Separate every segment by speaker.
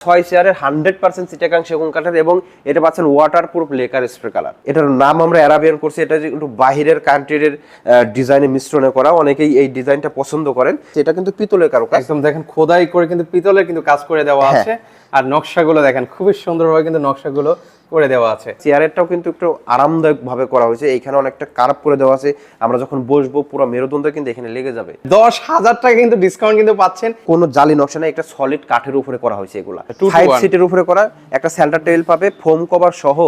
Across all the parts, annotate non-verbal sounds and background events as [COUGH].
Speaker 1: ছয় চেয়ারের hundred percent সিটাকাং সেগুন কাঠের এবং এটা পাচ্ছেন waterproof lacquer spray colour এটার নাম আমরা অ্যারাবিয়ান করছি এটা একটু বাহিরের কান্ট্রির ডিজাইনে মিশ্রণে করা। অনেকেই এই ডিজাইনটা পছন্দ করেন। এটা কিন্তু পিতলের কারও
Speaker 2: একদম দেখেন খোদাই করে কিন্তু পিতলের কিন্তু কাজ করে দেওয়া
Speaker 1: হ্যাঁ।
Speaker 2: আছে। আর নকশাগুলো দেখেন খুবই সুন্দরভাবে কিন্তু নকশাগুলো করে দেওয়া আছে।
Speaker 1: চেয়ারেরটাও কিন্তু একটু আরামদায়ক ভাবে করা হয়েছে। এইখানে অনেকটা কার্ভ করে দেওয়া আছে। আমরা যখন বসবো পুরো মেরুদণ্ড কিন্তু এখানে লেগে যাবে।
Speaker 2: দশ হাজার টাকা কিন্তু ডিসকাউন্ট কিন্তু পাচ্ছেন।
Speaker 1: কোনো জালি নকশা নেই একটা সলিড কাঠের উপরে করা হয়েছে এগুলা। ফাইভ সিটের উপরে করা একটা সেন্টার টেবিল পাবে ফোম কভার সহ।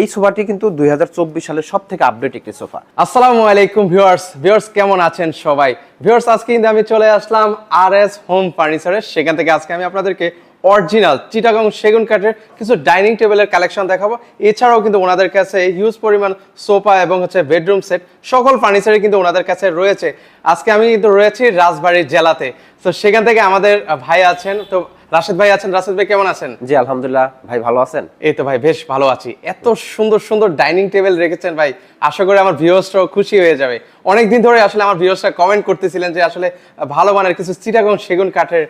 Speaker 1: এই সোফাটি কিন্তু দুই হাজার চব্বিশ সালের সব থেকে আপডেট একটি সোফা।
Speaker 2: আসসালামু আলাইকুম ভিউয়ার্স। ভিউয়ার্স কেমন আছেন সবাই? ভিউয়ার্স আজকে কিন্তু আমি চলে আসলাম আর এস হোম ফার্নিচারের সেখান থেকে আজকে আমি আপনাদেরকে অরিজিনাল চিটাগং সেগুন কাঠের কিছু ডাইনিং টেবিলের কালেকশন দেখাবো। এছাড়াও কিন্তু ওনাদের কাছে হিউজ পরিমাণ সোফা এবং হচ্ছে বেডরুম সেট, সকল ফার্নিচারই কিন্তু ওনাদের কাছে রয়েছে। আজকে আমি কিন্তু রয়েছি রাজবাড়ির জেলাতে। তো সেখান থেকে আমাদের ভাই আছেন, তো রাশেদ ভাই আছেন? রাশেদ ভাই কেমন আছেন?
Speaker 1: জি আলহামদুলিল্লাহ। ভাই ভালো আছেন?
Speaker 2: এই তো ভাই বেশ ভালো আছি। এত সুন্দর সুন্দর ডাইনিং টেবিল রেখেছেন ভাই। আশা করি আমার ভিউয়ার্সরাও খুশি হয়ে যাবে। অনেক দিন ধরে আসলে আমার ভিউয়ার্সরা কমেন্ট করতেছিলেন যে আসলে ভালো মানের কিছু চিটাগং সেগুন কাঠের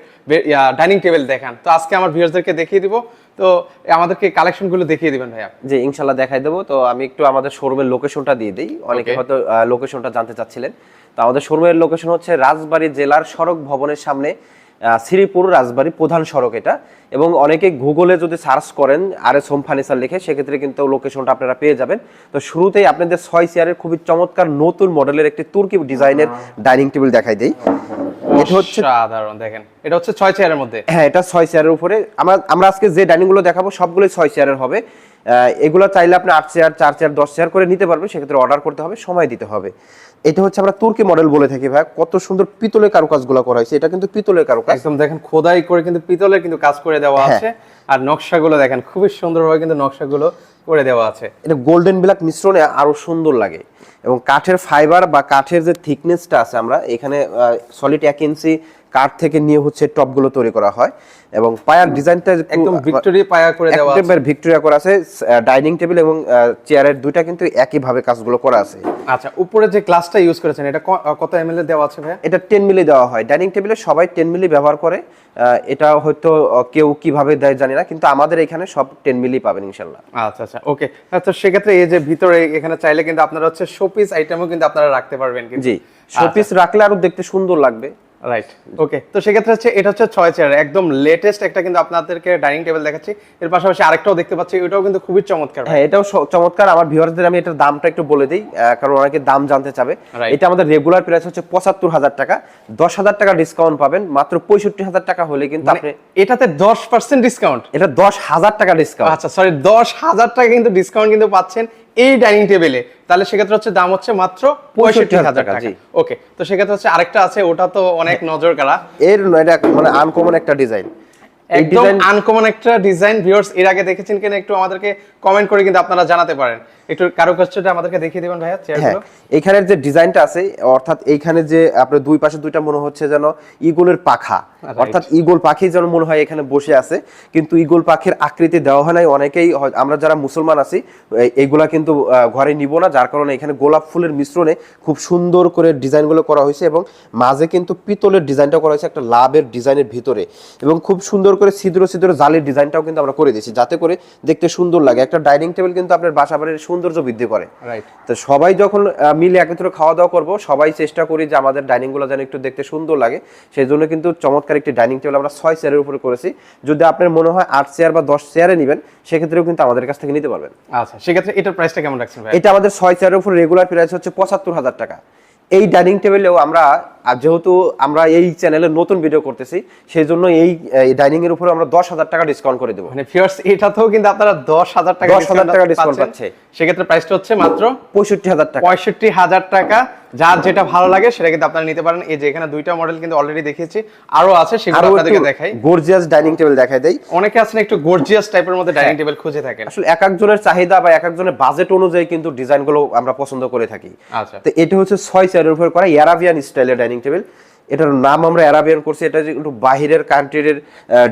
Speaker 2: ডাইনিং টেবিল দেখান। তো আজকে আমার ভিউয়ার্সদেরকে দেখিয়ে দিব। তো আমাদেরকে কালেকশনগুলো দেখিয়ে দিবেন ভাইয়া।
Speaker 1: জি ইনশাল্লাহ দেখাই দেবো। তো আমি একটু আমাদের শোরুমের লোকেশনটা দিয়ে দিই। অনেকে. হয়তো লোকেশনটা জানতে চাচ্ছিলেন। তো আমাদের শোরুমের লোকেশন হচ্ছে রাজবাড়ী জেলার সড়ক ভবনের সামনে শ্রীপুর রাজবাড়ী প্রধান সড়ক এটা। এবং অনেকে গুগলে যদি সার্চ করেন আর এস হোম ফার্নিচার লিখে সেক্ষেত্রে কিন্তু লোকেশনটা আপনারা পেয়ে যাবেন। তো শুরুতেই আপনাদের ছয় চেয়ারের খুবই চমৎকার নতুন মডেলের একটি তুর্কি ডিজাইনের ডাইনিং টেবিল দেখাই দিই। এটা হচ্ছে
Speaker 2: সাধারণ দেখেন। এটা হচ্ছে ছয় চেয়ারের মধ্যে।
Speaker 1: হ্যাঁ এটা ছয় চেয়ারের উপরে। আমরা আমরা আজকে যে ডাইনিংগুলো দেখাবো সবগুলোই ছয় চেয়ারের হবে। এগুলো চাইলে আপনি আট চেয়ার চার চেয়ার দশ চেয়ার করে নিতে পারবেন। সেক্ষেত্রে অর্ডার করতে হবে সময় দিতে হবে। এটা হচ্ছে আমরা তুর্কি মডেল বলে থাকি ভাই। কত সুন্দর পিতলের কারুকাজগুলো করা হয়েছে। এটা কিন্তু পিতলের কারুকাজ।
Speaker 2: একদম দেখেন খোদাই করে কিন্তু পিতলের কিন্তু কাজ করে দেওয়া
Speaker 1: হ্যাঁ।
Speaker 2: আছে। আর নকশাগুলো দেখেন খুবই সুন্দরভাবে কিন্তু নকশাগুলো করে দেওয়া আছে।
Speaker 1: এটা গোল্ডেন ব্ল্যাক মিশ্রণে আরও সুন্দর লাগে। এবং কাঠের ফাইবার বা কাঠের যে থিকনেসটা আছে আমরা এখানে সলিড এক ইঞ্চি কাঠ থেকে নিয়ে হচ্ছে টপগুলো তৈরি করা হয় এবং পায়ার ডিজাইনটা
Speaker 2: একদম ভিক্টোরিয়া পায়া করে দেওয়া আছে।
Speaker 1: একেবারে ভিক্টোরিয়া করা আছে ডাইনিং টেবিল এবং চেয়ারের দুইটা কিন্তু একই ভাবে কাজগুলো করা আছে।
Speaker 2: আচ্ছা উপরে যে গ্লাসটা ইউজ করেছেন এটা কত এমএল দেওয়া আছে ভাইয়া?
Speaker 1: এটা টেন মিলি দেওয়া হয়। ডাইনিং টেবিলে সবাই টেন মিলি ব্যবহার করে এটা হয়তো কেউ কীভাবে দেয় জানি না কিন্তু আমাদের এখানে সব টেন মিলি পাবেন ইনশাল্লাহ
Speaker 2: আচ্ছা আচ্ছা ওকে। তো সেক্ষেত্রে এই যে ভিতরে এখানে চাইলে কিন্তু আপনারা হচ্ছে শোপিস আইটেমও কিন্তু আপনারা রাখতে পারবেন কিন্তু।
Speaker 1: জি শোপিস রাখলে আরও দেখতে সুন্দর লাগবে।
Speaker 2: রাইট ওকে তো সেক্ষেত্রে হচ্ছে এটা হচ্ছে ছয় চেয়ার একদম লেটেস্ট একটা কিন্তু আপনাদেরকে ডাইনিং টেবিল দেখাচ্ছি। এর পাশাপাশি আরেকটাও দেখতে পাচ্ছি ওটাও কিন্তু খুবই চমৎকার
Speaker 1: হ্যাঁ এটাও চমৎকার। আমার ভিউয়ারদের আমি এটার দামটা একটু বলে দিই কারণ অনেকে দাম জানতে চাবে। এটা আমাদের রেগুলার প্রাইস হচ্ছে পঁচাত্তর হাজার টাকা। দশ হাজার টাকা ডিসকাউন্ট পাবেন মাত্র পঁয়ষট্টি হাজার টাকা হলে কিন্তু
Speaker 2: মানে
Speaker 1: আপনি
Speaker 2: এটাতে দশ পার্সেন্ট ডিসকাউন্ট
Speaker 1: এটা দশ হাজার টাকা ডিসকাউন্ট
Speaker 2: আচ্ছা সরি দশ হাজার টাকা কিন্তু ডিসকাউন্ট কিন্তু পাচ্ছেন। এই ডাইনিং টেবিলে তাহলে সেক্ষেত্রে হচ্ছে দাম হচ্ছে মাত্র পঁয়ষট্টি হাজার টাকা ওকে তো সেক্ষেত্রে হচ্ছে আরেকটা আছে ওটা তো অনেক নজর কাড়া
Speaker 1: এর মানে আনকমন একটা ডিজাইন এই
Speaker 2: একদম আনকমন একটা ডিজাইন ভিউয়ার্স এর আগে দেখেছেন কিনা একটু আমাদেরকে কমেন্ট করে কিন্তু আপনারা জানাতে পারেন। একটু কারুকাজটা আমাদেরকে দেখিয়ে দিবেন ভাইয়া
Speaker 1: হ্যাঁ
Speaker 2: চেয়ারগুলো
Speaker 1: এখানের যে ডিজাইনটা আছে অর্থাৎ এইখানে যে আপনার দুই পাশে দুইটা মনে হচ্ছে যেন ইগলের পাখা। অর্থাৎ ইগল পাখি যেন মনে হয় এখানে বসে আছে কিন্তু ইগল পাখির আকৃতি দেওয়া হয় নাই। অনেকেই হয়- আমরা যারা মুসলমান আছি এইগুলা কিন্তু ঘরে নিব না যার কারণে এখানে গোলাপ ফুলের মিশ্রণে খুব সুন্দর করে ডিজাইনগুলো করা হয়েছে এবং মাঝে কিন্তু পিতলের ডিজাইনটা করা হয়েছে একটা লাভের ডিজাইনের ভিতরে। এবং খুব সুন্দর করে ছিদ্র ছিদ্র জালির ডিজাইনটাও কিন্তু আমরা করে দিয়েছি। যাতে করে দেখতে সুন্দর লাগে। একটা ডাইনিং টেবিল কিন্তু আপনার বাসা বাড়ির সৌন্দর্য বৃদ্ধি করে। তো সবাই যখন মিলে একত্রে খাওয়া দাওয়া করব সবাই চেষ্টা করি যে আমাদের ডাইনিংগুলো যেন একটু দেখতে সুন্দর লাগে। সেই জন্য কিন্তু চমৎকার একটি ডাইনিং টেবিল আমরা ছয় চেয়ারের উপরে করেছি। যদি আপনার মনে হয় আট চেয়ার বা দশ চেয়ারে নেবেন সেক্ষেত্রেও কিন্তু আমাদের কাছ থেকে নিতে পারবেন।
Speaker 2: আচ্ছা সেক্ষেত্রে এটার প্রাইসটা কেমন রাখছেন ভাই?
Speaker 1: এটা আমাদের ছয় চেয়ারের উপর রেগুলার প্রাইস হচ্ছে পঁচাত্তর হাজার টাকা। এই ডাইনিং টেবিলেও আমরা আর যেহেতু আমরা এই চ্যানেলে নতুন ভিডিও করতেছি সেই জন্য এই ডাইনিং এর উপরে আমরা দশ হাজার টাকা ডিসকাউন্ট করে দেবো
Speaker 2: মানে ফিয়ার্স এটাতেও কিন্তু আপনারা দশ হাজার টাকা
Speaker 1: 10,000 টাকা ডিসকাউন্ট পাচ্ছে।
Speaker 2: সেক্ষেত্রে প্রাইসটা হচ্ছে মাত্র
Speaker 1: পঁয়ষট্টি হাজার টাকা।
Speaker 2: পঁয়ষট্টি হাজার টাকা। যার যেটা ভালো লাগে সেটা কিন্তু আপনারা নিতে পারেন। এই যে এখানে দুইটা মডেল কিন্তু অলরেডি দেখিয়েছি। আরও আছে সেগুলো আপনাদেরকে দেখাই।
Speaker 1: গর্জিয়াস ডাইনিং টেবিল দেখাই দেই।
Speaker 2: অনেকে আছেন একটু গর্জিয়াস টাইপের মধ্যে ডাইনিং টেবিল খুঁজে থাকেন।
Speaker 1: আসলে এক একজনের চাহিদা বা এক একজনের বাজেট অনুযায়ী কিন্তু ডিজাইনগুলো আমরা পছন্দ করে থাকি।
Speaker 2: আচ্ছা।
Speaker 1: তো এটা হচ্ছে ছয় চেয়ারের উপর করা অ্যারাবিয়ান স্টাইলের ডাইনিং টেবিল এটার নাম আমরা অ্যারাবিয়ান করছি এটা যে একটু বাহিরের কান্ট্রির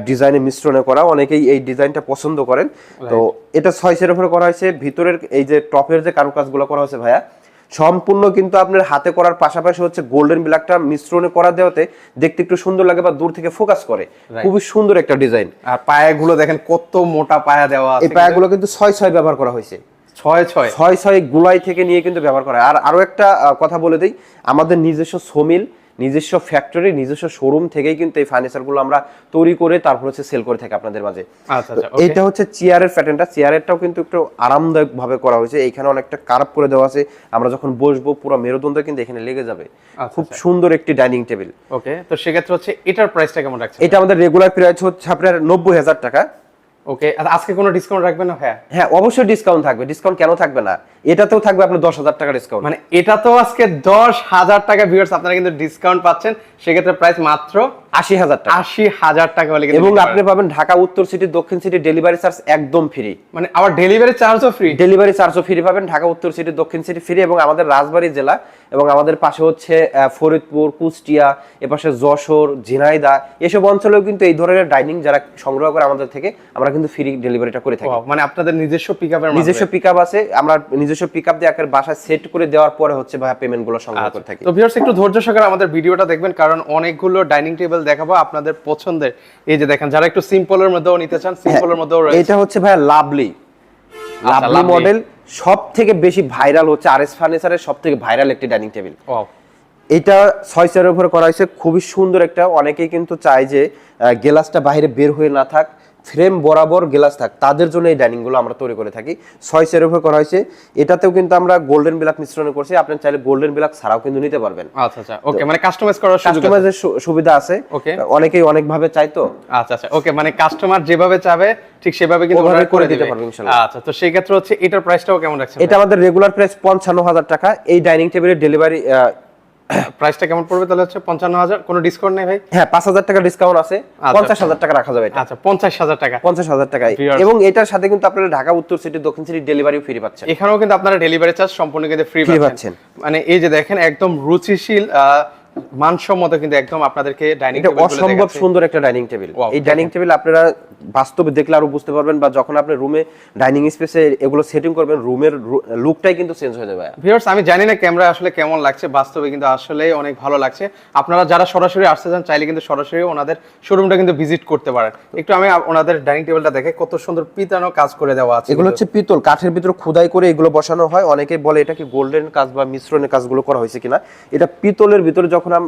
Speaker 1: ডিজাইনের মিশ্রণে করা অনেকেই এই ডিজাইনটা পছন্দ করেন। তো এটা ছয় চেয়ারের উপরে করা হয়েছে ভিতরের এই যে টপের যে কারুকাজগুলো করা হয়েছে ভাইয়া সম্পূর্ণ কিন্তু আপনার হাতে করার পাশাপাশি হচ্ছে গোল্ডেন ব্ল্যাকটা মিশ্রণে করা দেওয়াতে দেখতে একটু সুন্দর লাগে বা দূর থেকে ফোকাস করে। খুবই সুন্দর একটা ডিজাইন
Speaker 2: আর পায়াগুলো দেখেন কত মোটা পায়া দেওয়া
Speaker 1: এই পায়াগুলো কিন্তু ছয় ছয় ব্যবহার করা হয়েছে।
Speaker 2: ছয় ছয়?
Speaker 1: ছয় ছয় গুলাই থেকে নিয়ে কিন্তু ব্যবহার করা হয়। আর আরও একটা কথা বলে দিই আমাদের নিজস্ব সোমিল নিজস্ব ফ্যাক্টরি নিজস্ব শোরুম থেকেই কিন্তু এই ফার্নিচারগুলো আমরা তৈরি করে তারপর হচ্ছে সেল করে থাকি আপনাদের মাঝে।
Speaker 2: আচ্ছা আচ্ছা
Speaker 1: তো এইটা হচ্ছে চেয়ারের প্যাটার্নটা চেয়ারেরটাও কিন্তু একটু আরামদায়ক ভাবে করা হয়েছে। এখানে অনেকটা কার্ভ করে দেওয়া আছে। আমরা যখন বসবো পুরো মেরুদণ্ড কিন্তু এখানে লেগে যাবে। খুব সুন্দর একটি ডাইনিং টেবিল
Speaker 2: ওকে তো সেক্ষেত্রে হচ্ছে এটার প্রাইসটা কেমন রাখছেন?
Speaker 1: এটা আমাদের রেগুলার প্রাইস হচ্ছে আপনার নব্বই হাজার টাকা।
Speaker 2: ওকে আজকে কোনো ডিসকাউন্ট রাখবেন না? হ্যাঁ।
Speaker 1: হ্যাঁ অবশ্যই ডিসকাউন্ট থাকবে। ডিসকাউন্ট কেন থাকবে না? এটাতেও থাকবে আপনার দশ হাজার টাকা ডিসকাউন্ট
Speaker 2: মানে এটা তো আজকে দশ হাজার টাকা ভিউয়ার্স আপনারা কিন্তু ডিসকাউন্ট পাচ্ছেন। সেক্ষেত্রে প্রাইস মাত্র
Speaker 1: আশি হাজার টাকা।
Speaker 2: আশি হাজার টাকা হলে
Speaker 1: এবং আপনি পাবেন ঢাকা উত্তর সিটি দক্ষিণ সিটি ডেলিভারি চার্জ একদম ফ্রি
Speaker 2: মানে আবার ডেলিভারি চার্জও ফ্রি
Speaker 1: ডেলিভারি চার্জও ফ্রি পাবেন ঢাকা উত্তর সিটি দক্ষিণ সিটি ফ্রি এবং আমাদের রাজবাড়ী জেলা এবং আমাদের পাশে হচ্ছে ফরিদপুর কুষ্টিয়া এপাশে যশোর ঝিনাইদা এসব অঞ্চলেও কিন্তু এই ধরনের ডাইনিং যারা সংগ্রহ করে আমাদের থেকে আমরা কিন্তু ফ্রি ডেলিভারিটা করে থাকি।
Speaker 2: মানে আপনাদের নিজস্ব পিকআপের
Speaker 1: নিজস্ব পিক আপ আছে আমরা নিজস্ব পিক আপ দিয়ে একের বাসায় সেট করে দেওয়ার পরে হচ্ছে ভাইয়া পেমেন্টগুলো সংগ্রহ করে থাকি।
Speaker 2: তো ভিউয়ার্স একটু ধৈর্য সহকারে আমাদের ভিডিওটা দেখবেন কারণ অনেকগুলো ডাইনিং টেবিল দেখাবো আপনাদের পছন্দের। এই যে দেখেন যারা একটু সিম্পলের মধ্যেও নিতে চান সিম্পলের মধ্যেও রয়েছে।
Speaker 1: এটা হচ্ছে ভাই লাভলি লাভলি মডেল সব থেকে বেশি ভাইরাল হচ্ছে আর এস ফার্নিচারের সব থেকে ভাইরাল একটি ডাইনিং টেবিল এটা ছয় চেয়ারের উপরে করা হয়েছে। খুবই সুন্দর একটা। অনেকেই কিন্তু চায় যে গ্লাসটা বাইরে বের হয়ে না থাক। ফ্রেম বরাবর গ্লাস থাক তাদের জন্য এই ডাইনিংগুলো আমরা তৈরি করে থাকি। ছয় চেয়ারের উপরে করা হয়েছে। এটাতেও কিন্তু আমরা গোল্ডেন ব্ল্যাক মিশ্রণ করছি। আপনি চাইলে গোল্ডেন ব্ল্যাক ছাড়াও কিন্তু নিতে পারবেন।
Speaker 2: আচ্ছা আচ্ছা। ওকে মানে কাস্টমাইজ করার।
Speaker 1: কাস্টমাইজের সুবিধা আছে।
Speaker 2: ওকে
Speaker 1: অনেকেই অনেক ভাবে চাই তো।
Speaker 2: আচ্ছা আচ্ছা। ওকে মানে কাস্টমার যেভাবে চাবে ঠিক সেভাবে কিন্তু
Speaker 1: ওভাবে করে দিতে
Speaker 2: দিবে।
Speaker 1: পারবে ইনশাআল্লাহ।
Speaker 2: আচ্ছা তো সেই ক্ষেত্রে হচ্ছে এটার প্রাইসটাও কেমন রাখছেন
Speaker 1: এটা আমাদের রেগুলার প্রাইস পঞ্চান্ন হাজার টাকা। এই ডাইনিং টেবিলের ডেলিভারি [COUGHS]
Speaker 2: প্রাইসটা কেমন পড়বে তাহলে হচ্ছে পঞ্চান্ন হাজার? কোনো ডিসকাউন্ট নেই ভাই?
Speaker 1: হ্যাঁ পাঁচ হাজার টাকা ডিসকাউন্ট আছে। পঞ্চাশ হাজার টাকা রাখা যাবে এটা।
Speaker 2: আচ্ছা পঞ্চাশ হাজার টাকা।
Speaker 1: পঞ্চাশ হাজার টাকায় এবং এটার সাথে কিন্তু আপনারা ঢাকা উত্তর সিটি দক্ষিণ সিটি ডেলিভারিও ফ্রি পাচ্ছেন।
Speaker 2: এখানেও কিন্তু আপনারা ডেলিভারি চার্জ সম্পূর্ণ কিন্তু ফ্রি পাচ্ছেন। মানে এই যে দেখেন একদম রুচিশীল মানসম্মত কিন্তু একদম আপনাদেরকে ডাইনিং
Speaker 1: এটা অসম্ভব সুন্দর একটা ডাইনিং টেবিল এই ডাইনিং টেবিল আপনারা বাস্তবে দেখলে আরও বুঝতে পারবেন বা যখন আপনি রুমে ডাইনিং স্পেসে এগুলো সেটিং করবেন রুমের লুকটাই কিন্তু চেঞ্জ হয়ে যাবে।
Speaker 2: ভিউয়ার্স আমি জানি না ক্যামেরা আসলে কেমন লাগছে বাস্তবে কিন্তু আসলে অনেক ভালো লাগছে। আপনারা যারা সরাসরি আসতে চান চাইলে কিন্তু সরাসরি ওনাদের শোরুমটা কিন্তু ভিজিট করতে পারেন। একটু আমি ওনাদের ডাইনিং টেবিলটা দেখে কত সুন্দর পিতানো কাজ করে দেওয়া আছে।
Speaker 1: এগুলো হচ্ছে পিতল কাঠের ভিতরে খোদাই করে এগুলো বসানো হয়। অনেকে বলে এটা কি গোল্ডেন কাজ বা মিশ্রণের কাজগুলো করা হয়েছে কিনা। এটা পিতলের ভিতরে যখন আম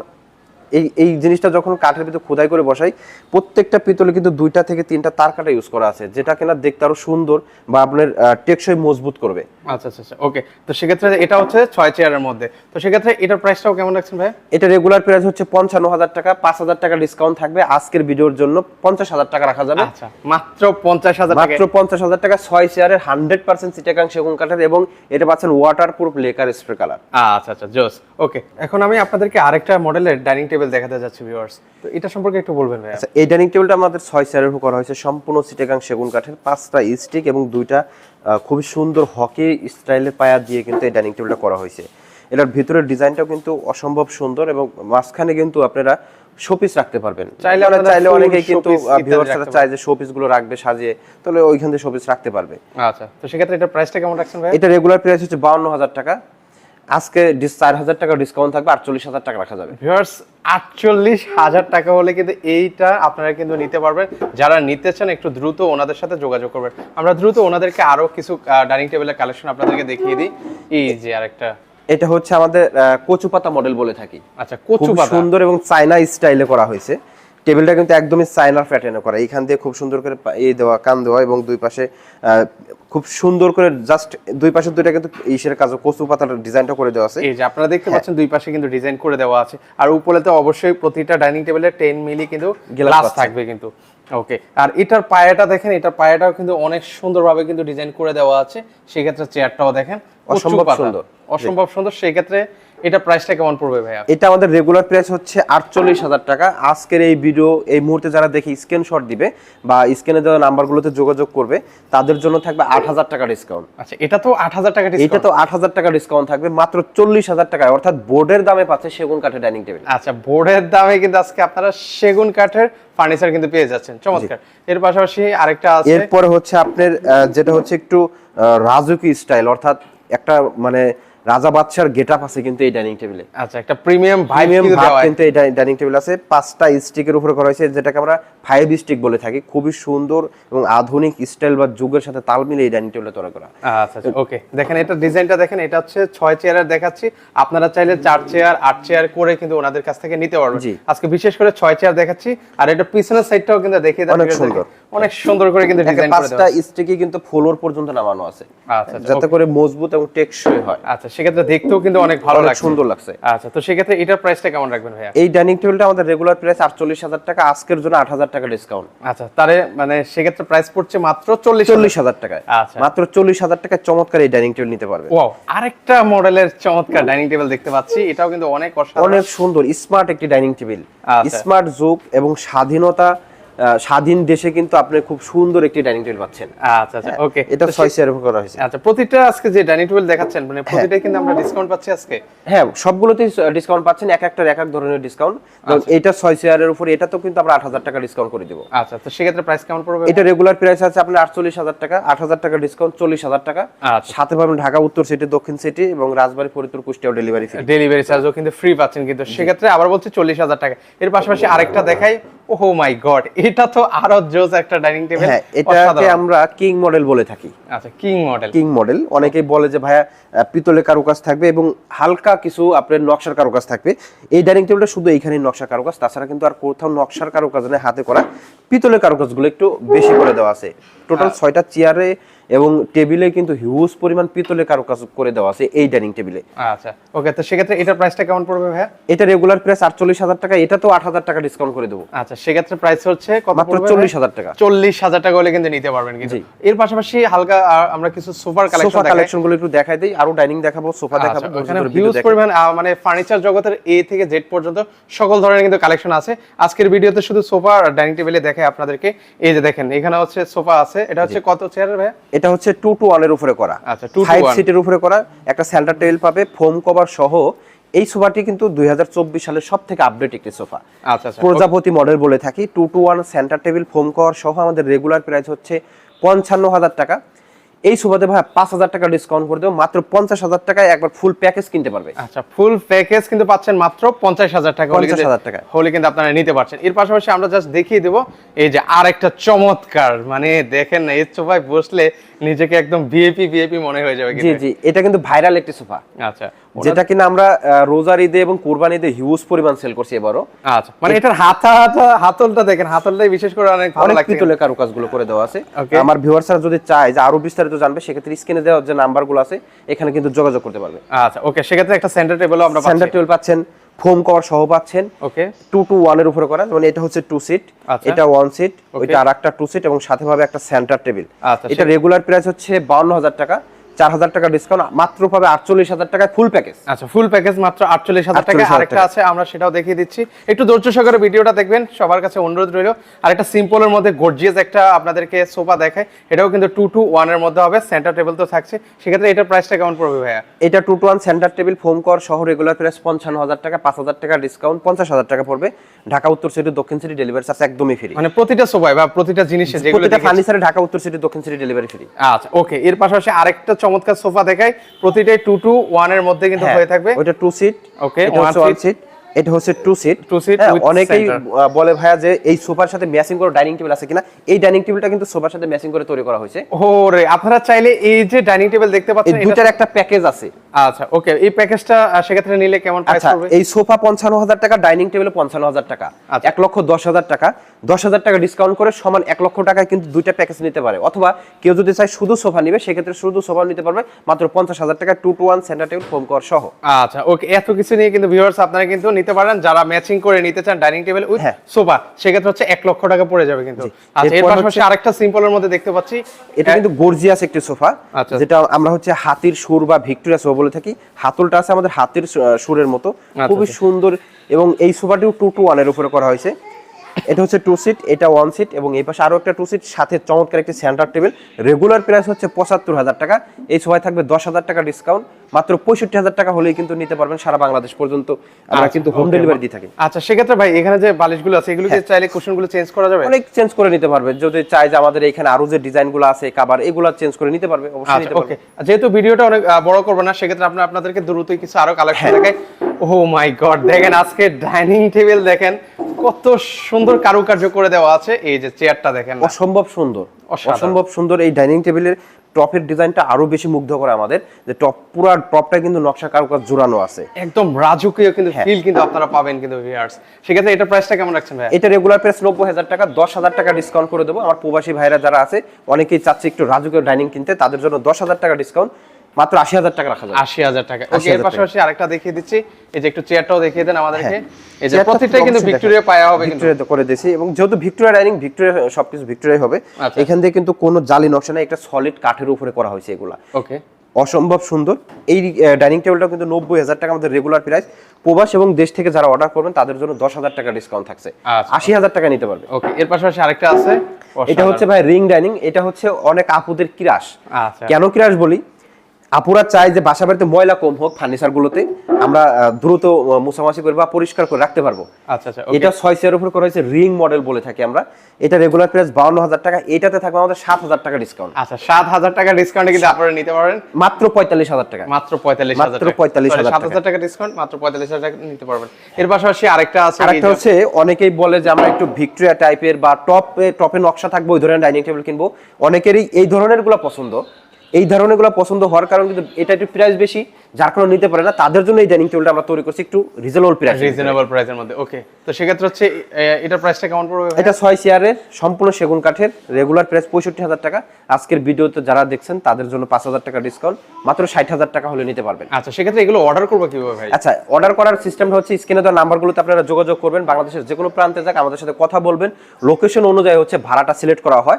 Speaker 1: এই এই জিনিসটা যখন কাঠের ভিতরে খোদাই করে বসাই প্রত্যেকটা পিতলে কিন্তু দুইটা থেকে তিনটা তার কাটা ইউজ করা আছে যেটা কিনা দেখতে আরও সুন্দর বা আপনার টেকসই মজবুত করবে।
Speaker 2: আচ্ছা আচ্ছা আচ্ছা ওকে তো সেক্ষেত্রে এটা হচ্ছে ছয় চেয়ারের মধ্যে। তো সেক্ষেত্রে এটার প্রাইসটাও কেমন রাখছেন ভাই
Speaker 1: এটা রেগুলার প্রাইস হচ্ছে পঞ্চান্ন হাজার টাকা পাঁচ হাজার টাকা ডিসকাউন্ট থাকবে। আজকের ভিডিওর জন্য পঞ্চাশ হাজার টাকা রাখা যাবে।
Speaker 2: আচ্ছা মাত্র পঞ্চাশ হাজার টাকা।
Speaker 1: মাত্র পঞ্চাশ হাজার টাকা ছয় চেয়ারের হান্ড্রেড পার্সেন্ট সিটাকাং সেগুন কাঠের এবং এটা পাচ্ছেন waterproof lacquer spray colour
Speaker 2: আচ্ছা আচ্ছা জোস ওকে এখন আমি আপনাদেরকে আরেকটা মডেলের ডাইনিং টেবিল দেখাতে যাচ্ছি ভিউয়ার্স তো এটা সম্পর্কে একটু বলবেন ভাই
Speaker 1: আচ্ছা এই ডাইনিং টেবিলটা আমাদের ছয় চেয়ারের উপর করা হয়েছে। সম্পূর্ণ সিটাকাং সেগুন কাঠের পাঁচটা স্টিক এবং দুইটা খুবই সুন্দর হকি স্টাইলের পায়া দিয়ে কিন্তু এই ডাইনিং টেবিলটা করা হয়েছে। এটার ভিতরের ডিজাইনটাও কিন্তু অসম্ভব সুন্দর এবং মাঝখানে কিন্তু আপনারা শোপিস রাখতে পারবেন।
Speaker 2: চাইলে
Speaker 1: মানে
Speaker 2: আপনারা
Speaker 1: চাইলে অনেকেই কিন্তু ভিউয়ার্সরা চায় যে শোপিসগুলো রাখবে সাজিয়ে তাহলে ওইখান থেকে শোপিস রাখতে পারবে।
Speaker 2: আচ্ছা তো সেক্ষেত্রে এটার প্রাইসটা কেমন রাখছেন ভাই
Speaker 1: এটা রেগুলার প্রাইস হচ্ছে বাউন্ন হাজার টাকা। আজকে চার হাজার টাকা ডিসকাউন্ট থাকবে আটচল্লিশ হাজার টাকা রাখা যাবে।
Speaker 2: ভিউয়ার্স আটচল্লিশ হাজার টাকা হলে কিন্তু এইটা আপনারা কিন্তু নিতে পারবেন। যারা নিতে চান একটু দ্রুত ওনাদের সাথে যোগাযোগ করবেন। আমরা দ্রুত ওনাদেরকে আরও কিছু ডাইনিং টেবিলের কালেকশন আপনাদেরকে দেখিয়ে দিই। এই যে আরেকটা।
Speaker 1: এটা হচ্ছে আমাদের আহ, কচু পাতা মডেল বলে থাকি।
Speaker 2: আচ্ছা কচু পাতা
Speaker 1: সুন্দর এবং চায়না স্টাইলে করা হয়েছে। টেবিলটা কিন্তু একদমই চায়নার প্যাটার্নে করা। এইখান দিয়ে খুব সুন্দর করে এই দেওয়া কান দেওয়া এবং দুই পাশে খুব সুন্দর করে জাস্ট দুই পাশে দুইটা কিন্তু ইসের কাজ কচু পাতার ডিজাইনটা করে দেওয়া আছে।
Speaker 2: এই যে আপনারা দেখতে পাচ্ছেন দুই পাশে কিন্তু ডিজাইন করে দেওয়া আছে। আর উপরে তো অবশ্যই প্রতিটা ডাইনিং টেবিলে টেন মিলি কিন্তু গ্লাস থাকবে কিন্তু। ওকে আর এটার পায়াটা দেখেন এটার পায়াটাও কিন্তু অনেক সুন্দরভাবে কিন্তু ডিজাইন করে দেওয়া আছে। সেক্ষেত্রে চেয়ারটাও দেখেন।
Speaker 1: অসম্ভব সুন্দর।
Speaker 2: অসম্ভব সুন্দর। সেক্ষেত্রে এটা প্রাইসটা কেমন পড়বে ভাইয়া?
Speaker 1: এটা আমাদের রেগুলার প্রাইস হচ্ছে আটচল্লিশ হাজার টাকা। আজকের এই ভিডিও এই মুহূর্তে যারা দেখে স্ক্রিনশট দিবে বা স্ক্রিনে দেওয়া নাম্বারগুলোতে যোগাযোগ করবে তাদের জন্য থাকবে আট হাজার টাকা ডিসকাউন্ট
Speaker 2: আচ্ছা এটা তো আট হাজার টাকা
Speaker 1: এটা তো আট হাজার টাকা ডিসকাউন্ট থাকবে মাত্র চল্লিশ হাজার টাকায়। অর্থাৎ বোর্ডের দামে পাচ্ছে সেগুন কাঠের ডাইনিং টেবিল
Speaker 2: আচ্ছা বোর্ডের দামে কিন্তু আজকে আপনারা সেগুন কাঠের ফার্নিচার কিন্তু পেয়ে যাচ্ছেন। চমৎকার। এর পাশাপাশি আরেকটা আছে।
Speaker 1: এরপরে হচ্ছে আপনার যেটা হচ্ছে একটু রাজুকি স্টাইল অর্থাৎ একটা মানে রাজা বাদশার গেট আপ আছে কিন্তু এই ডাইনিং টেবিলে।
Speaker 2: আচ্ছা একটা প্রিমিয়াম
Speaker 1: প্রিমিয়াম ভাব কিন্তু এই ডাইনিং টেবিল আছে। পাঁচটা স্টিকের উপরে করা হয়েছে যেটাকে আমরা ফাইভ স্টিক বলে থাকি। খুবই সুন্দর এবং আধুনিক স্টাইল বা যুগের সাথে তাল মিলে এই ডাইনিং টেবিলটা তৈরি করা।
Speaker 2: আচ্ছা আচ্ছা ওকে দেখেন এটা ডিজাইনটা দেখেন এটা হচ্ছে ছয় চেয়ারের দেখাচ্ছি। আপনারা চাইলে চার চেয়ার আট চেয়ার করে কিন্তু ওনাদের কাছ থেকে নিতে পারবেন। আজকে বিশেষ করে ছয় চেয়ার দেখাচ্ছি। আর এটা পিছনের সাইডটাও কিন্তু দেখিয়ে দেন
Speaker 1: অনেক সুন্দর।
Speaker 2: অনেক সুন্দর করে কিন্তু ডিজাইন করে
Speaker 1: পাঁচটা স্টিকে কিন্তু ফ্লোর পর্যন্ত নামানো আছে।
Speaker 2: আচ্ছা আচ্ছা
Speaker 1: যাতে করে মজবুত এবং টেকসই হয়।
Speaker 2: আচ্ছা সেক্ষেত্রে দেখতেও কিন্তু অনেক ভালো লাগছে।
Speaker 1: সুন্দর লাগছে।
Speaker 2: আচ্ছা তো সেক্ষেত্রে এটার প্রাইসটা কেমন রাখবেন ভাইয়া?
Speaker 1: এই ডাইনিং টেবিলটা আমাদের রেগুলার প্রাইস আটচল্লিশ হাজার টাকা আজকের জন্য আট হাজার টাকা ডিসকাউন্ট
Speaker 2: আচ্ছা তারে মানে সেক্ষেত্রে প্রাইস পড়ছে মাত্র চল্লিশ
Speaker 1: চল্লিশ হাজার টাকায়।
Speaker 2: আচ্ছা।
Speaker 1: মাত্র চল্লিশ হাজার টাকায় চমৎকার এই ডাইনিং টেবিল নিতে পারবে
Speaker 2: ওয়াও আরেকটা মডেলের চমৎকার ডাইনিং টেবিল দেখতে পাচ্ছি। এটাও কিন্তু অনেক অসাধারণ।
Speaker 1: অনেক সুন্দর স্মার্ট একটি ডাইনিং টেবিল। স্মার্ট যুগ এবং স্বাধীনতা স্বাধীন দেশে কিন্তু আপনি খুব সুন্দর একটি ডাইনিং টেবিল পাচ্ছেন।
Speaker 2: আচ্ছা আচ্ছা ওকে
Speaker 1: এটা ছয় চেয়ার করা হয়েছে।
Speaker 2: আচ্ছা প্রতিটা আজকে যে ডাইনিং টেবিল দেখাচ্ছেন মানে প্রতিটাই কিন্তু আমরা ডিসকাউন্ট পাচ্ছি আজকে?
Speaker 1: হ্যাঁ সবগুলোতেই ডিসকাউন্ট পাচ্ছেন এক একটার এক এক ধরনের ডিসকাউন্ট
Speaker 2: আচ্ছা।
Speaker 1: এটা চেয়ারের উপর এটা তো কিন্তু আমরা আট হাজার টাকা ডিসকাউন্ট করে দেবো।
Speaker 2: আচ্ছা তো সেক্ষেত্রে প্রাইস কেমন পড়বে?
Speaker 1: এটা রেগুলার প্রাইস আছে আপনার আটচল্লিশ হাজার টাকা আট হাজার টাকা ডিসকাউন্ট চল্লিশ হাজার টাকা।
Speaker 2: আচ্ছা।
Speaker 1: সাথে পাবেন ঢাকা উত্তর সিটি দক্ষিণ সিটি এবং Rajbari Faridpur Kushtia delivery free
Speaker 2: delivery চার্জও কিন্তু ফ্রি পাচ্ছেন কিন্তু। সেক্ষেত্রে আবার বলছি চল্লিশ হাজার টাকা। এর পাশাপাশি আরেকটা দেখাই। ওহো মাই গড এটা তো আরও জোস একটা ডাইনিং টেবিল
Speaker 1: হ্যাঁ এটাকে আমরা কিং মডেল বলে থাকি।
Speaker 2: আচ্ছা কিং মডেল
Speaker 1: কিং মডেল অনেকেই বলে যে ভাইয়া কারুকাজ থাকবে এবং হালকা কিছু আপনার নকশার কারুকাজ থাকবে। এই ডাইনিং টেবিলটা শুধু এইখানে নকশা কারুকাজ তাছাড়া কিন্তু আর কোথাও নকশার কারুকাজ নেই হাতে করা। পিতলের কারুকাজগুলো একটু বেশি করে দেওয়া আছে। টোটাল ছয়টা চেয়ারে এবং টেবিলে কিন্তু হিউজ পরিমাণ পিতলের কারুকাজ করে দেওয়া আছে এই ডাইনিং টেবিলে
Speaker 2: আচ্ছা ওকে তো সেক্ষেত্রে এটার প্রাইসটা কেমন পড়বে ভাইয়া?
Speaker 1: এটা রেগুলার প্রাইস আটচল্লিশ হাজার টাকা এটা তো আট হাজার টাকা ডিসকাউন্ট করে দেবো।
Speaker 2: আচ্ছা সেক্ষেত্রে প্রাইস হচ্ছে কত পড়বে
Speaker 1: চল্লিশ হাজার টাকা।
Speaker 2: চল্লিশ হাজার টাকা হলে কিন্তু নিতে পারবেন কিন্তু। এর পাশাপাশি হালকা আমরা কিছু সুপার
Speaker 1: সোফা
Speaker 2: কালেকশন দেখাই।
Speaker 1: কালেকশনগুলো একটু দেখাই দিই আরও ডাইনিং দেখাবো সোফা দেখাবো
Speaker 2: আচ্ছা,
Speaker 1: video
Speaker 2: হিউজ পরিমাণ মানে ফার্নিচার জগতের এ থেকে জেড পর্যন্ত সকল ধরনের কিন্তু কালেকশন আছে। আজকের ভিডিওতে শুধু সোফা আর ডাইনিং টেবিলে দেখে আপনাদেরকে। এই যে দেখেন এখানে হচ্ছে সোফা আছে। এটা হচ্ছে কত চেয়ারের ভাই
Speaker 1: এটা হচ্ছে টু টু ওয়ালের উপরে করা।
Speaker 2: আচ্ছা, টু
Speaker 1: ফাইভ। সিটের উপরে করা একটা সেন্টার টেবিল পাবে ফোম কভার সহ। এই সোফাটি কিন্তু দুই হাজার চব্বিশ সালের সব থেকে আপডেট একটি সোফা।
Speaker 2: আচ্ছা আচ্ছা।
Speaker 1: প্রজাপতি মডেল বলে থাকি two two one centre table foam cover সহ আমাদের রেগুলার প্রাইস হচ্ছে পঞ্চান্ন হাজার টাকা। এই সোফাতে ভাই পাঁচ হাজার টাকা ডিসকাউন্ট করে দেবো মাত্র পঞ্চাশ হাজার টাকায় একবার ফুল প্যাকেজ কিনতে পারবে।
Speaker 2: আচ্ছা ফুল প্যাকেজ কিন্তু পাচ্ছেন মাত্র পঞ্চাশ হাজার টাকা। কিন্তু-
Speaker 1: 50,000 টাকায়।
Speaker 2: হলে কিন্তু আপনারা নিতে পারছেন। এর পাশাপাশি আমরা জাস্ট দেখিয়ে দেবো এই যে আর একটা চমৎকার মানে দেখেন না এর সোফায় বসলে নিজেকে একদম ভিএপি ভিএপি মনে হয়ে যাবে
Speaker 1: জি জি এটা কিন্তু ভাইরাল একটি সোফা।
Speaker 2: আচ্ছা।
Speaker 1: যেটা কিনা আমরা রোজার ঈদে এবং কোরবানি ঈদে হিউজ পরিমাণ সেল করছি এবারও।
Speaker 2: আচ্ছা মানে এটার হাতা হাতা হাতলটা দেখেন হাতলটাই বিশেষ করে অনেক ভালো লাগছে।
Speaker 1: পিতলের কারুকাজগুলো করে দেওয়া আছে। আমার ভিউয়ার্সরা যদি চায় যে আরও বিস্তারিত জানবে সেক্ষেত্রে স্ক্রিনে দেওয়া যে নাম্বারগুলো আছে এখানে কিন্তু যোগাযোগ করতে পারবে।
Speaker 2: আচ্ছা ওকে সেক্ষেত্রে একটা সেন্টার টেবিলও আমরা পাচ্ছি।
Speaker 1: টেবিল পাচ্ছেন ফোম কভার সহ পাচ্ছেন।
Speaker 2: ওকে
Speaker 1: টু টু ওয়ানের উপরে করা মানে এটা হচ্ছে টু সিট
Speaker 2: আচ্ছা।
Speaker 1: এটা ওয়ান সিট ওইটা আর একটা টু সিট এবং সাথে ভাবে একটা সেন্টার টেবিল
Speaker 2: আচ্ছা,
Speaker 1: এটা রেগুলার প্রাইস হচ্ছে বাউন্ন হাজার টাকা। চার হাজার টাকা ডিসকাউন্ট মাত্র পাবে আটচল্লিশ হাজার টাকায় ফুল প্যাকেজ
Speaker 2: আচ্ছা ফুল প্যাকেজ মাত্র আটচল্লিশ হাজার টাকা আরেকটা আছে আমরা সেটাও দেখিয়ে দিচ্ছি। একটু ধৈর্য সহকারে ভিডিওটা দেখবেন সবার কাছে অনুরোধ রইল। আর একটা সিম্পলের মধ্যে গর্জিয়াস একটা আপনাদেরকে সোফা দেখায় এটাও কিন্তু টু টু ওয়ানের মধ্যে হবে সেন্টার টেবিল তো থাকছে। সেক্ষেত্রে এটার প্রাইসটা কেমন পড়বে ভাইয়া?
Speaker 1: এটা two two one centre table foam cover সহ রেগুলার প্রাইস পঞ্চান্ন হাজার টাকা পাঁচ হাজার টাকা ডিসকাউন্ট পঞ্চাশ হাজার টাকা পড়বে। ঢাকা উত্তর সিটি দক্ষিণ সিটি ডেলিভারি চার্জ একদমই ফ্রি
Speaker 2: মানে প্রতিটা সোফায় বা প্রতিটা জিনিসে যেগুলো
Speaker 1: প্রতিটা ফার্নিচারে ঢাকা উত্তর সিটি দক্ষিণ সিটি ডেলিভারি ফ্রি
Speaker 2: আচ্ছা ওকে এর পাশাপাশি আরেকটা চমৎকার সোফা দেখাই। প্রতিটাই টু টু ওয়ানের মধ্যে কিন্তু হয়ে থাকবে।
Speaker 1: ওইটা two seat
Speaker 2: okay
Speaker 1: one seat এটা হচ্ছে টু সিট
Speaker 2: seat with
Speaker 1: অনেকেই বলে ভাইয়া যে এই সোফার সাথে ম্যাচিং করে ডাইনিং টেবিল আছে কিনা এই ডাইনিং টেবিলটা কিন্তু সোফার সাথে ম্যাচিং করে তৈরি করা হয়েছে।
Speaker 2: ওরে আপনারা চাইলে এই যে ডাইনিং টেবিল দেখতে পাচ্ছেন
Speaker 1: একটা প্যাকেজ আছে।
Speaker 2: আচ্ছা ওকে এই প্যাকেজটা সেক্ষেত্রে নিলে কেমন প্রাইস
Speaker 1: আচ্ছা
Speaker 2: পড়বে?
Speaker 1: এই সোফা পঞ্চান্ন হাজার টাকা ডাইনিং টেবিল পঞ্চান্ন হাজার টাকা।
Speaker 2: আচ্ছা।
Speaker 1: এক লক্ষ দশ হাজার টাকা। দশ হাজার টাকা ডিসকাউন্ট করে সমান এক লক্ষ টাকায় কিন্তু দুইটা প্যাকেজ নিতে পারে। অথবা কেউ যদি চায় শুধু সোফা নিবে সেক্ষেত্রে শুধু সোফা নিতে পারবে মাত্র পঞ্চাশ হাজার টাকা two two one centre table foam cover সহ।
Speaker 2: আচ্ছা ওকে এত কিছু নিয়ে কিন্তু ভিউয়ার্স আপনারা কিন্তু নিতে পারেন যারা ম্যাচিং করে নিতে চান ডাইনিং টেবিল উইথ। সোফা সেক্ষেত্রে হচ্ছে এক লক্ষ টাকা পড়ে যাবে কিন্তু। আচ্ছা এর পাশাপাশি আরেকটা সিম্পলের মধ্যে দেখতে পাচ্ছি।
Speaker 1: এটা কিন্তু গর্জিয়াস একটি সোফা
Speaker 2: আচ্ছা।
Speaker 1: যেটা আমরা হচ্ছে হাতির সুর বা ভিক্টোরিয়া সোফা বলে থাকি। হাতলটা আছে আমাদের হাতির সুরের মতো।
Speaker 2: আচ্ছা,
Speaker 1: খুবই সুন্দর এবং এই সোফাটিও টু টু ওয়ানের উপরে করা হয়েছে। এটা হচ্ছে টু সিট এটা ওয়ান সিট এবং এই পাশে আরও একটা টু সিট সাথে চমৎকার একটি সেন্টার টেবিল রেগুলার প্রাইস হচ্ছে পঁচাত্তর হাজার টাকা। এই সময় থাকবে দশ হাজার টাকা ডিসকাউন্ট মাত্র পঁয়ষট্টি হাজার টাকা হলেই কিন্তু নিতে পারবেন সারা বাংলাদেশ পর্যন্ত। আমরা
Speaker 2: আচ্ছা,
Speaker 1: কিন্তু হোম ডেলিভারি দিয়ে থাকি।
Speaker 2: আচ্ছা সেক্ষেত্রে ভাই এখানে যে বালিশগুলো আছে এগুলো কি চাইলে কুশনগুলো চেঞ্জ করা যাবে?
Speaker 1: অনেক চেঞ্জ করে নিতে পারবে। যদি চাই যে আমাদের এখানে আরও যে ডিজাইনগুলো আছে কাবার এগুলো চেঞ্জ করে নিতে পারবে অবশ্যই
Speaker 2: আচ্ছা
Speaker 1: নিতে পারবে।
Speaker 2: যেহেতু ভিডিওটা অনেক বড় করব না সেক্ষেত্রে আপনার আপনাদেরকে দ্রুতই কিছু আরও কালেকশন দেখাই। ও মাই গড দেখেন আজকে ডাইনিং টেবিল দেখেন। কত সুন্দর কারুকার্য করে দেওয়া আছে। এই যে চেয়ারটা দেখেন
Speaker 1: অসম্ভব সুন্দর। অসম্ভব সুন্দর এই ডাইনিং টেবিলের টপের ডিজাইনটা আরও বেশি মুগ্ধ করে আমাদের। যে টপ পুরো টপটা কিন্তু নকশা কারুকাজ জোড়ানো আছে।
Speaker 2: একদম রাজকীয় কিন্তু
Speaker 1: হ্যাঁ।
Speaker 2: ফিল কিন্তু আপনারা পাবেন কিন্তু ভিউয়ার্স সেক্ষেত্রে এটা প্রাইসটা কেমন রাখছেন ভাই
Speaker 1: এটা রেগুলার প্রাইস নব্বই হাজার টাকা দশ হাজার টাকা ডিসকাউন্ট করে দেবো। আমার প্রবাসী ভাইরা যারা আছে অনেকেই চাচ্ছে একটু রাজুকের ডাইনিং কিনতে তাদের জন্য দশ হাজার টাকা ডিসকাউন্ট মাত্র আশি হাজার টাকা রাখা যাবে।
Speaker 2: আশি হাজার টাকা। ওকে এর পাশাপাশি আরেকটা দেখিয়ে দিচ্ছি। এই যে একটু চেয়ারটাও দেখিয়ে দেন আমাদেরকে।
Speaker 1: হ্যাঁ।
Speaker 2: এই যে কিন্তু ভিক্টোরিয়া। পায়া হবে
Speaker 1: ভিক্টোরিয়া করে দিয়েছি। এবং যেহেতু ভিক্টোরিয়া ডাইনিং ভিক্টোরিয়া সবকিছু ভিক্টোরিয়া হবে
Speaker 2: আচ্ছা।
Speaker 1: এখান থেকে কিন্তু কোনো জালি নকশা নেই। একটা সলিড কাঠের উপরে করা হয়েছে এগুলা।
Speaker 2: ওকে।
Speaker 1: অসম্ভব সুন্দর। এই ডাইনিং টেবিলটা কিন্তু নব্বই হাজার টাকা আমাদের রেগুলার প্রাইস প্রবাস এবং দেশ থেকে যারা অর্ডার করবেন তাদের জন্য দশ হাজার টাকা ডিসকাউন্ট থাকছে।
Speaker 2: আচ্ছা।
Speaker 1: আশি হাজার টাকা নিতে পারবে।
Speaker 2: ওকে এর পাশাপাশি আরেকটা আছে।
Speaker 1: এটা হচ্ছে ভাই রিং ডাইনিং এটা হচ্ছে অনেক আপুদের কিরাস
Speaker 2: আচ্ছা।
Speaker 1: কেন কিরাস বলি? আপুরা চায় যে বাসা বাড়িতে ময়লা কম হোক ফার্নিচার গুলোতে আমরা দ্রুত মুছামাছি করে বা পরিষ্কার করে রাখতে পারব।
Speaker 2: আচ্ছা আচ্ছা
Speaker 1: এটা ছয় চেয়ার উপর করা হয়েছে রিং মডেল বলে থাকি আমরা। এটা রেগুলার প্রাইস বাউন্ন হাজার টাকা এটাতে থাকবে আমাদের সাত হাজার টাকা ডিসকাউন্ট
Speaker 2: আচ্ছা সাত হাজার টাকা ডিসকাউন্টে কিন্তু আপনারা নিতে পারেন
Speaker 1: মাত্র পঁয়তাল্লিশ হাজার টাকা।
Speaker 2: মাত্র পঁয়তাল্লিশ হাজার
Speaker 1: মাত্র 45,000
Speaker 2: সাত হাজার টাকা ডিসকাউন্ট মাত্র পঁয়তাল্লিশ হাজার টাকা নিতে পারবেন। এর পাশাপাশি আরেকটা আছে
Speaker 1: আরেকটা হচ্ছে অনেকেই বলে যে আমরা একটু ভিক্টোরিয়া টাইপের বা টপ টপে নকশা থাকবে ওই ধরনের ডাইনিং টেবিল কিনবো। অনেকেরই এই ধরনেরগুলো পছন্দ। এই ধরনেরগুলো পছন্দ হওয়ার কারণ কিন্তু এটা একটু প্রাইস বেশি। যার কারণে নিতে পারে না তাদের জন্য এই ডাইনিং টেবিলটা আমরা তৈরি করছি একটু রিজনেবল প্রাইস
Speaker 2: রিজনেবল প্রাইসের মধ্যে ওকে তো সেক্ষেত্রে হচ্ছে এ- এটার প্রাইসটা কেমন পড়বে?
Speaker 1: এটা ছয় চেয়ারের সম্পূর্ণ সেগুন কাঠের রেগুলার প্রাইস পঁয়ষট্টি হাজার টাকা। আজকের ভিডিওতে যারা দেখছেন তাদের জন্য পাঁচ হাজার টাকা ডিসকাউন্ট মাত্র ষাট হাজার টাকা হলে নিতে পারবেন।
Speaker 2: আচ্ছা সেক্ষেত্রে এগুলো অর্ডার করব কীভাবে ভাই?
Speaker 1: আচ্ছা অর্ডার করার সিস্টেমটা হচ্ছে স্ক্রিনে দেওয়া নাম্বারগুলোতে আপনারা যোগাযোগ করবেন বাংলাদেশের যে কোনো প্রান্তে যাক আমাদের সাথে কথা বলবেন। লোকেশন অনুযায়ী হচ্ছে ভাড়াটা সিলেক্ট করা হয়।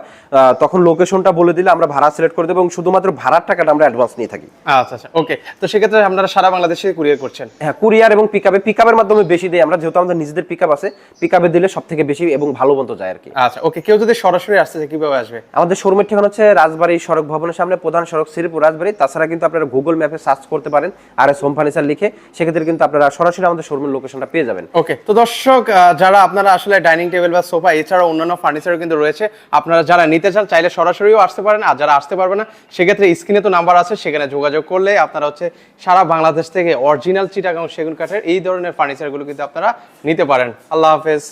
Speaker 1: তখন লোকেশনটা বলে দিলে আমরা ভাড়া সিলেক্ট করে দেবো এবং শুধুমাত্র ভাড়ার টাকাটা আমরা অ্যাডভান্স নিয়ে থাকি।
Speaker 2: আচ্ছা আচ্ছা ওকে তো সেক্ষেত্রে আপনারা সারা বাংলাদেশে কুরিয়ার করছেন।
Speaker 1: হ্যাঁ কুরিয়ার এবং পিকআপে পিকআপের মাধ্যমে বেশি দেই আমরা যেহেতু আমাদের নিজেদের পিকআপ আছে পিকআপে দিলে সব থেকে বেশি এবং ভালো মতো যায় আর কি।
Speaker 2: আচ্ছা ওকে কেউ যদি সরাসরি আসতে চায় কীভাবে আসবে?
Speaker 1: আমাদের শোরুমের ঠিকানা হচ্ছে রাজবাড়ী সড়ক ভবনের সামনে প্রধান সড়ক শ্রীপুর রাজবাড়ী। তাছাড়া কিন্তু আপনারা গুগল ম্যাপে সার্চ করতে পারেন আর এস হোম ফার্নিচার লিখে। সেক্ষেত্রে কিন্তু আপনারা সরাসরি আমাদের শোরুমের লোকেশনটা পেয়ে যাবেন।
Speaker 2: ওকে তো দর্শক যারা আপনারা আসলে ডাইনিং টেবিল বা সোফা এছাড়া অন্যান্য ফার্নিচারও কিন্তু রয়েছে আপনারা যারা নিতে চান চাইলে সরাসরিও আসতে পারেন আর যারা আসতে পারবে না সেক্ষেত্রে স্ক্রিনে তো নাম্বার আছে সেখানে যোগাযোগ করলে আপনারা হচ্ছে সারা বাংলাদেশ থেকে অরিজিনাল চিটাগাং সেগুন কাঠের এই ধরনের ফার্নিচারগুলো কিন্তু আপনারা নিতে পারেন। আল্লাহ হাফেজ।